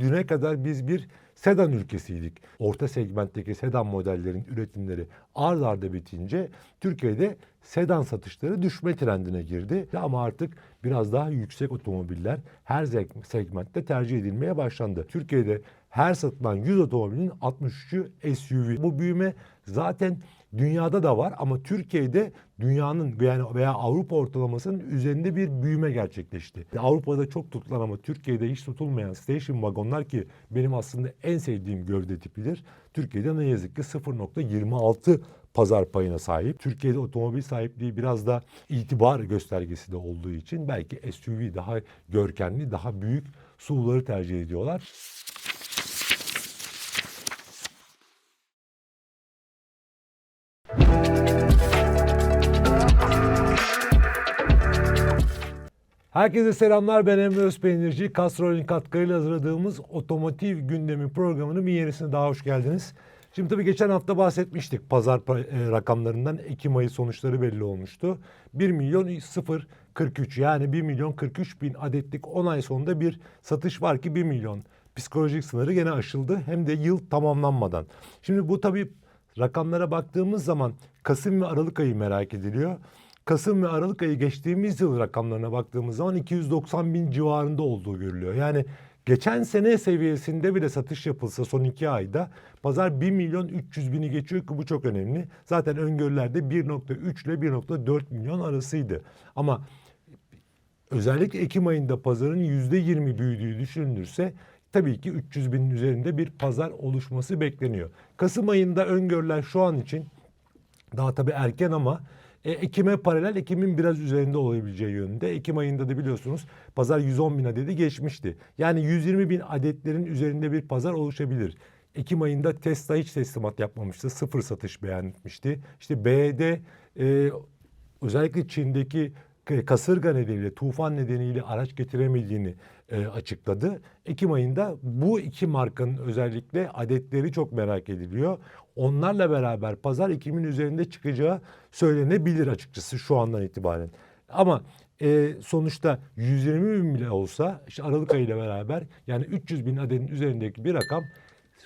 Düne kadar biz bir sedan ülkesiydik. Orta segmentteki sedan modellerin üretimleri ard arda bitince Türkiye'de sedan satışları düşme trendine girdi. Ama artık biraz daha yüksek otomobiller her segmentte tercih edilmeye başlandı. Türkiye'de her satılan 100 otomobilin 63'ü SUV. Bu büyüme zaten dünyada da var ama Türkiye'de dünyanın yani veya Avrupa ortalamasının üzerinde bir büyüme gerçekleşti. Avrupa'da çok tutulan ama Türkiye'de hiç tutulmayan station vagonlar ki benim aslında en sevdiğim gövde tipidir. Türkiye'de ne yazık ki 0.26 pazar payına sahip. Türkiye'de otomobil sahipliği biraz da itibar göstergesi de olduğu için belki SUV daha görkemli, daha büyük SUV'ları tercih ediyorlar. Herkese selamlar ben Emre Özpeynirci. Castrol'ün katkılarıyla hazırladığımız otomotiv gündemi programının bir yenisine daha hoş geldiniz. Şimdi tabii geçen hafta bahsetmiştik pazar pa- e, rakamlarından Ekim ayı sonuçları belli olmuştu. 1 milyon 0 43 yani 1 milyon 43 bin adetlik 10 ay sonunda bir satış var ki 1 milyon psikolojik sınırı gene aşıldı hem de yıl tamamlanmadan. Şimdi bu tabii rakamlara baktığımız zaman Kasım ve Aralık ayı merak ediliyor. Kasım ve Aralık ayı geçtiğimiz yıl rakamlarına baktığımız zaman 290 bin civarında olduğu görülüyor. Yani geçen sene seviyesinde bile satış yapılsa son iki ayda pazar 1 milyon 300 bini geçiyor ki bu çok önemli. Zaten öngörülerde 1.3 ile 1.4 milyon arasıydı. Ama özellikle Ekim ayında pazarın %20 büyüdüğü düşünülürse tabii ki 300 binin üzerinde bir pazar oluşması bekleniyor. Kasım ayında öngörüler şu an için daha tabii erken ama e, Ekim'e paralel Ekim'in biraz üzerinde olabileceği yönünde. Ekim ayında da biliyorsunuz pazar 110 bin adedi geçmişti. Yani 120 bin adetlerin üzerinde bir pazar oluşabilir. Ekim ayında Tesla hiç teslimat yapmamıştı. Sıfır satış beyan etmişti. İşte BD e, özellikle Çin'deki kasırga nedeniyle, tufan nedeniyle araç getiremediğini e, açıkladı. Ekim ayında bu iki markanın özellikle adetleri çok merak ediliyor. Onlarla beraber pazar Ekim'in üzerinde çıkacağı söylenebilir açıkçası şu andan itibaren. Ama e, sonuçta 120 bin bile olsa işte Aralık ayıyla beraber yani 300 bin adetin üzerindeki bir rakam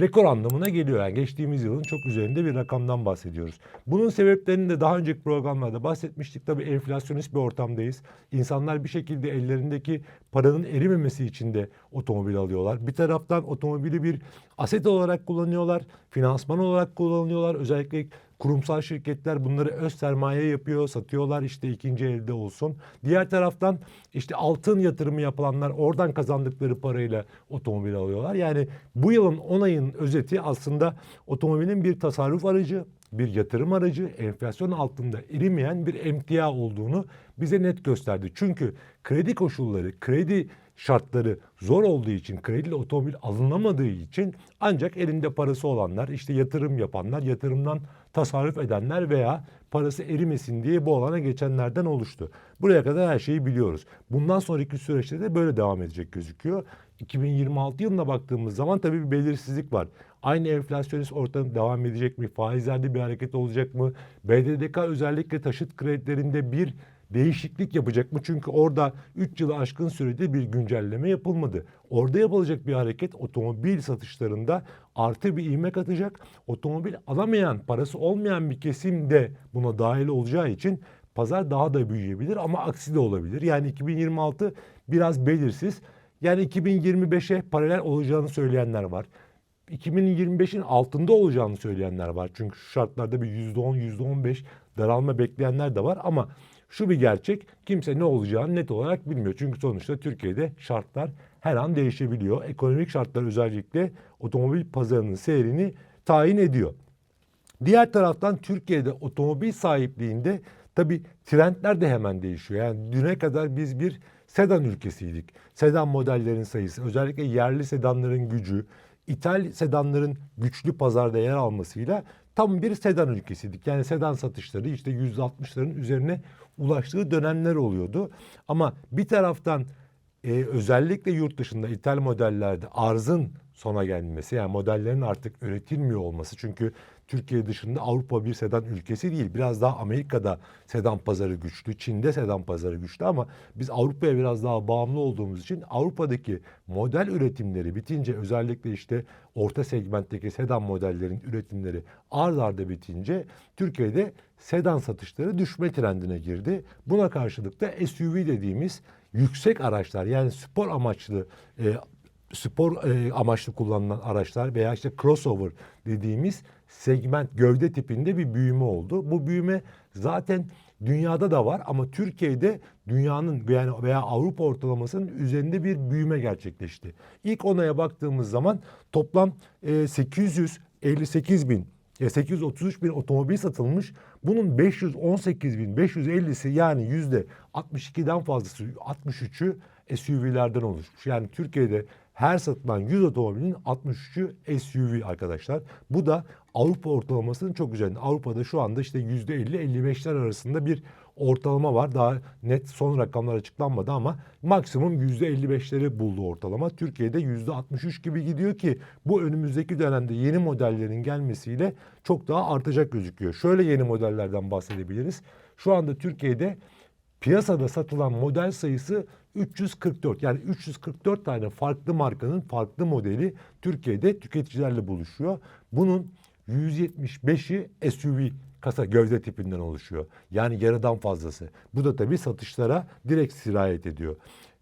rekor anlamına geliyor. Yani geçtiğimiz yılın çok üzerinde bir rakamdan bahsediyoruz. Bunun sebeplerini de daha önceki programlarda bahsetmiştik. Tabii enflasyonist bir ortamdayız. İnsanlar bir şekilde ellerindeki paranın erimemesi için de otomobil alıyorlar. Bir taraftan otomobili bir aset olarak kullanıyorlar. Finansman olarak kullanıyorlar. Özellikle kurumsal şirketler bunları öz sermaye yapıyor, satıyorlar işte ikinci elde olsun. Diğer taraftan işte altın yatırımı yapılanlar oradan kazandıkları parayla otomobil alıyorlar. Yani bu yılın 10 ayın özeti aslında otomobilin bir tasarruf aracı, bir yatırım aracı, enflasyon altında erimeyen bir emtia olduğunu bize net gösterdi. Çünkü kredi koşulları, kredi şartları zor olduğu için, krediyle otomobil alınamadığı için ancak elinde parası olanlar, işte yatırım yapanlar, yatırımdan tasarruf edenler veya parası erimesin diye bu alana geçenlerden oluştu. Buraya kadar her şeyi biliyoruz. Bundan sonraki süreçte de böyle devam edecek gözüküyor. 2026 yılına baktığımız zaman tabii bir belirsizlik var. Aynı enflasyonist ortam devam edecek mi? Faizlerde bir hareket olacak mı? BDDK özellikle taşıt kredilerinde bir değişiklik yapacak mı? Çünkü orada 3 yılı aşkın sürede bir güncelleme yapılmadı. Orada yapılacak bir hareket otomobil satışlarında artı bir ivme katacak. Otomobil alamayan, parası olmayan bir kesim de buna dahil olacağı için pazar daha da büyüyebilir ama aksi de olabilir. Yani 2026 biraz belirsiz. Yani 2025'e paralel olacağını söyleyenler var. 2025'in altında olacağını söyleyenler var. Çünkü şu şartlarda bir %10, %15 daralma bekleyenler de var ama şu bir gerçek kimse ne olacağını net olarak bilmiyor. Çünkü sonuçta Türkiye'de şartlar her an değişebiliyor. Ekonomik şartlar özellikle otomobil pazarının seyrini tayin ediyor. Diğer taraftan Türkiye'de otomobil sahipliğinde tabii trendler de hemen değişiyor. Yani düne kadar biz bir sedan ülkesiydik. Sedan modellerin sayısı, özellikle yerli sedanların gücü, ithal sedanların güçlü pazarda yer almasıyla tam bir sedan ülkesiydik. Yani sedan satışları işte %60'ların üzerine ulaştığı dönemler oluyordu. Ama bir taraftan e, özellikle yurt dışında ithal modellerde arzın sona gelmesi yani modellerin artık üretilmiyor olması çünkü Türkiye dışında Avrupa bir sedan ülkesi değil. Biraz daha Amerika'da sedan pazarı güçlü, Çin'de sedan pazarı güçlü ama biz Avrupa'ya biraz daha bağımlı olduğumuz için Avrupa'daki model üretimleri bitince özellikle işte orta segmentteki sedan modellerin üretimleri ard arda bitince Türkiye'de sedan satışları düşme trendine girdi. Buna karşılık da SUV dediğimiz yüksek araçlar yani spor amaçlı e, spor e, amaçlı kullanılan araçlar veya işte crossover dediğimiz segment gövde tipinde bir büyüme oldu. Bu büyüme zaten dünyada da var ama Türkiye'de dünyanın yani veya Avrupa ortalamasının üzerinde bir büyüme gerçekleşti. İlk onaya baktığımız zaman toplam e, 858 bin e, 833 bin otomobil satılmış. Bunun 518 bin 550'si yani yüzde 62'den fazlası 63'ü SUV'lerden oluşmuş. Yani Türkiye'de her satılan 100 otomobilin 63'ü SUV arkadaşlar. Bu da Avrupa ortalamasının çok üzerinde. Avrupa'da şu anda işte %50-55'ler arasında bir ortalama var. Daha net son rakamlar açıklanmadı ama maksimum %55'leri buldu ortalama. Türkiye'de %63 gibi gidiyor ki bu önümüzdeki dönemde yeni modellerin gelmesiyle çok daha artacak gözüküyor. Şöyle yeni modellerden bahsedebiliriz. Şu anda Türkiye'de piyasada satılan model sayısı 344. Yani 344 tane farklı markanın farklı modeli Türkiye'de tüketicilerle buluşuyor. Bunun 175'i SUV kasa gövde tipinden oluşuyor. Yani yarıdan fazlası. Bu da tabii satışlara direkt sirayet ediyor.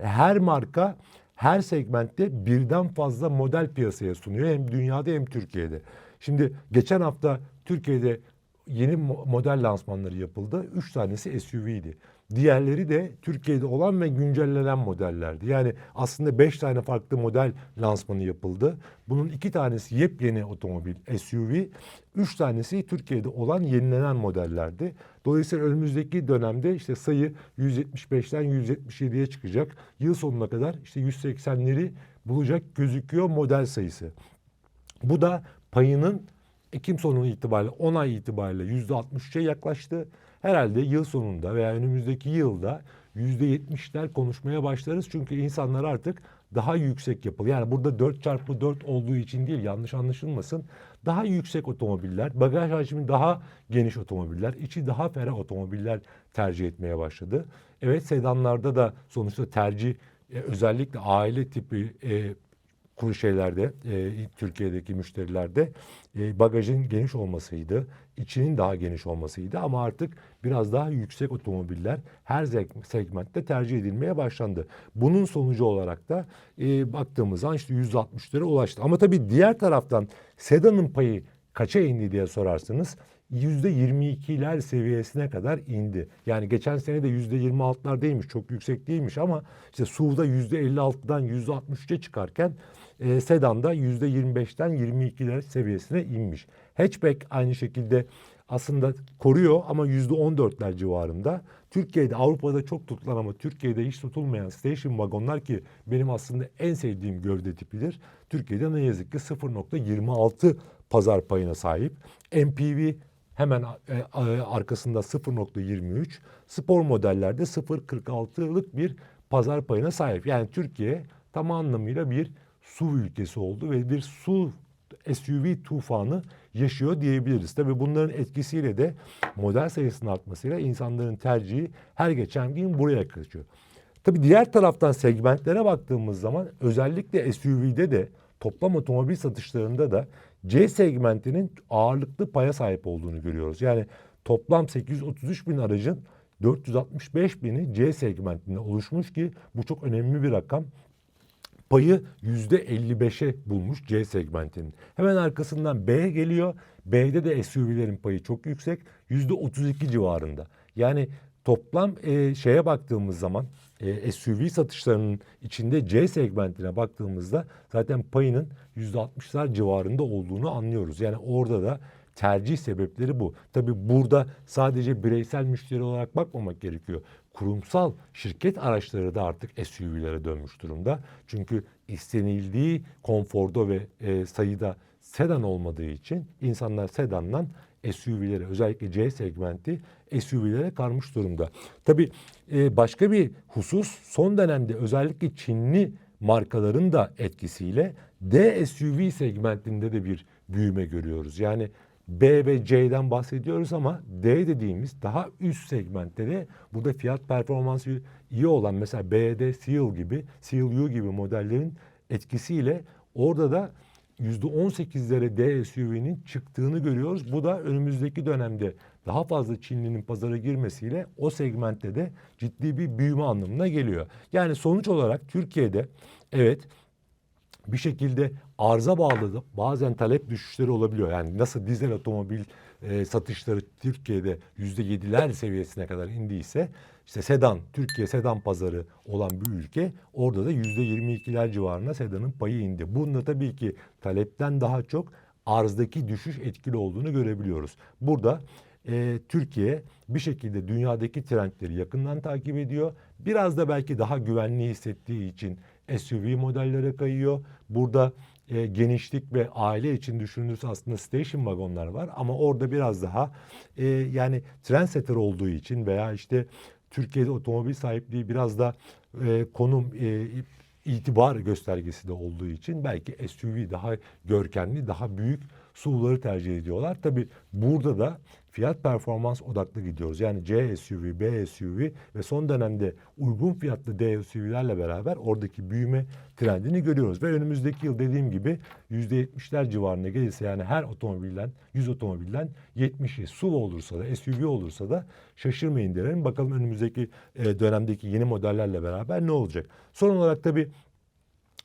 Her marka her segmentte birden fazla model piyasaya sunuyor. Hem dünyada hem Türkiye'de. Şimdi geçen hafta Türkiye'de yeni mo- model lansmanları yapıldı. Üç tanesi SUV'ydi. Diğerleri de Türkiye'de olan ve güncellenen modellerdi. Yani aslında beş tane farklı model lansmanı yapıldı. Bunun iki tanesi yepyeni otomobil SUV, üç tanesi Türkiye'de olan yenilenen modellerdi. Dolayısıyla önümüzdeki dönemde işte sayı 175'ten 177'ye çıkacak. Yıl sonuna kadar işte 180'leri bulacak gözüküyor model sayısı. Bu da payının Ekim sonu itibariyle 10 ay itibariyle %63'e yaklaştı. Herhalde yıl sonunda veya önümüzdeki yılda %70'ler konuşmaya başlarız. Çünkü insanlar artık daha yüksek yapılı. Yani burada 4 çarpı 4 olduğu için değil yanlış anlaşılmasın. Daha yüksek otomobiller, bagaj hacmi daha geniş otomobiller, içi daha ferah otomobiller tercih etmeye başladı. Evet sedanlarda da sonuçta tercih e, özellikle aile tipi e, kuru şeylerde e, Türkiye'deki müşterilerde e, bagajın geniş olmasıydı, içinin daha geniş olmasıydı ama artık biraz daha yüksek otomobiller her segmentte tercih edilmeye başlandı. Bunun sonucu olarak da e, baktığımız zaman işte %60'lara ulaştı. Ama tabii diğer taraftan sedanın payı kaça indi diye sorarsanız %22'ler seviyesine kadar indi. Yani geçen sene de %26'lar değilmiş, çok yüksek değilmiş ama işte SUV'da %56'dan %63'e çıkarken e, sedanda %25'ten 22'ler seviyesine inmiş. Hatchback aynı şekilde aslında koruyor ama %14'ler civarında. Türkiye'de Avrupa'da çok tutulan ama Türkiye'de hiç tutulmayan station wagonlar ki benim aslında en sevdiğim gövde tipidir. Türkiye'de ne yazık ki 0.26 pazar payına sahip. MPV hemen e, arkasında 0.23, spor modellerde 0.46'lık bir pazar payına sahip. Yani Türkiye tam anlamıyla bir su ülkesi oldu ve bir su SUV tufanı yaşıyor diyebiliriz. Tabii bunların etkisiyle de model sayısının artmasıyla insanların tercihi her geçen gün buraya kaçıyor. Tabii diğer taraftan segmentlere baktığımız zaman özellikle SUV'de de toplam otomobil satışlarında da C segmentinin ağırlıklı paya sahip olduğunu görüyoruz. Yani toplam 833 bin aracın 465 bini C segmentinde oluşmuş ki bu çok önemli bir rakam payı yüzde 55'e bulmuş C segmentinin. Hemen arkasından B geliyor. B'de de SUV'lerin payı çok yüksek. Yüzde 32 civarında. Yani toplam e, şeye baktığımız zaman e, SUV satışlarının içinde C segmentine baktığımızda zaten payının yüzde 60'lar civarında olduğunu anlıyoruz. Yani orada da tercih sebepleri bu. Tabii burada sadece bireysel müşteri olarak bakmamak gerekiyor. Kurumsal şirket araçları da artık SUV'lere dönmüş durumda. Çünkü istenildiği konforda ve e, sayıda sedan olmadığı için insanlar sedandan SUV'lere özellikle C segmenti SUV'lere karmış durumda. Tabii e, başka bir husus son dönemde özellikle Çinli markaların da etkisiyle D SUV segmentinde de bir büyüme görüyoruz. Yani B ve C'den bahsediyoruz ama D dediğimiz daha üst segmentte de burada fiyat performansı iyi olan mesela BD Seal gibi, Seal U gibi modellerin etkisiyle orada da %18'lere D SUV'nin çıktığını görüyoruz. Bu da önümüzdeki dönemde daha fazla Çinlinin pazara girmesiyle o segmentte de ciddi bir büyüme anlamına geliyor. Yani sonuç olarak Türkiye'de evet bir şekilde arıza bağlı bazen talep düşüşleri olabiliyor. Yani nasıl dizel otomobil e, satışları Türkiye'de yüzde yediler seviyesine kadar indiyse işte sedan, Türkiye sedan pazarı olan bir ülke orada da yüzde yirmi ikiler civarına sedanın payı indi. Bunda tabii ki talepten daha çok arzdaki düşüş etkili olduğunu görebiliyoruz. Burada e, Türkiye bir şekilde dünyadaki trendleri yakından takip ediyor. Biraz da belki daha güvenli hissettiği için SUV modellere kayıyor. Burada e, genişlik ve aile için düşünülürse aslında station wagonlar var ama orada biraz daha e, yani trendsetter olduğu için veya işte Türkiye'de otomobil sahipliği biraz da e, konum e, itibar göstergesi de olduğu için belki SUV daha görkemli, daha büyük SUV'ları tercih ediyorlar. Tabi burada da fiyat performans odaklı gidiyoruz. Yani C SUV, B SUV ve son dönemde uygun fiyatlı D SUV'lerle beraber oradaki büyüme trendini görüyoruz. Ve önümüzdeki yıl dediğim gibi %70'ler civarına gelirse yani her otomobilden 100 otomobilden 70'i SUV olursa da SUV olursa da şaşırmayın derim. Bakalım önümüzdeki e, dönemdeki yeni modellerle beraber ne olacak? Son olarak tabii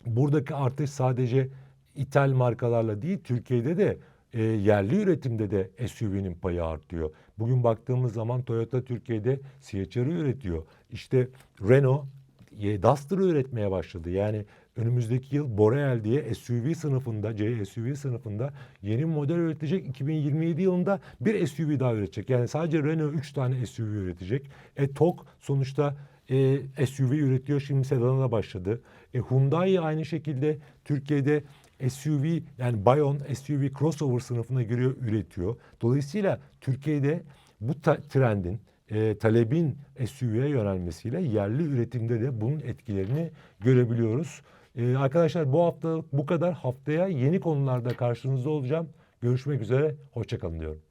buradaki artış sadece ithal markalarla değil Türkiye'de de e, yerli üretimde de SUV'nin payı artıyor. Bugün baktığımız zaman Toyota Türkiye'de CHR'ı üretiyor. İşte Renault e, Duster'ı üretmeye başladı. Yani önümüzdeki yıl Boreal diye SUV sınıfında, C SUV sınıfında yeni model üretecek. 2027 yılında bir SUV daha üretecek. Yani sadece Renault 3 tane SUV üretecek. E TOG sonuçta e, SUV üretiyor. Şimdi sedana da başladı. E, Hyundai aynı şekilde Türkiye'de SUV yani Bayon SUV crossover sınıfına giriyor, üretiyor. Dolayısıyla Türkiye'de bu ta- trendin e, talebin SUV'ye yönelmesiyle yerli üretimde de bunun etkilerini görebiliyoruz. E, arkadaşlar bu hafta bu kadar. Haftaya yeni konularda karşınızda olacağım. Görüşmek üzere. Hoşçakalın diyorum.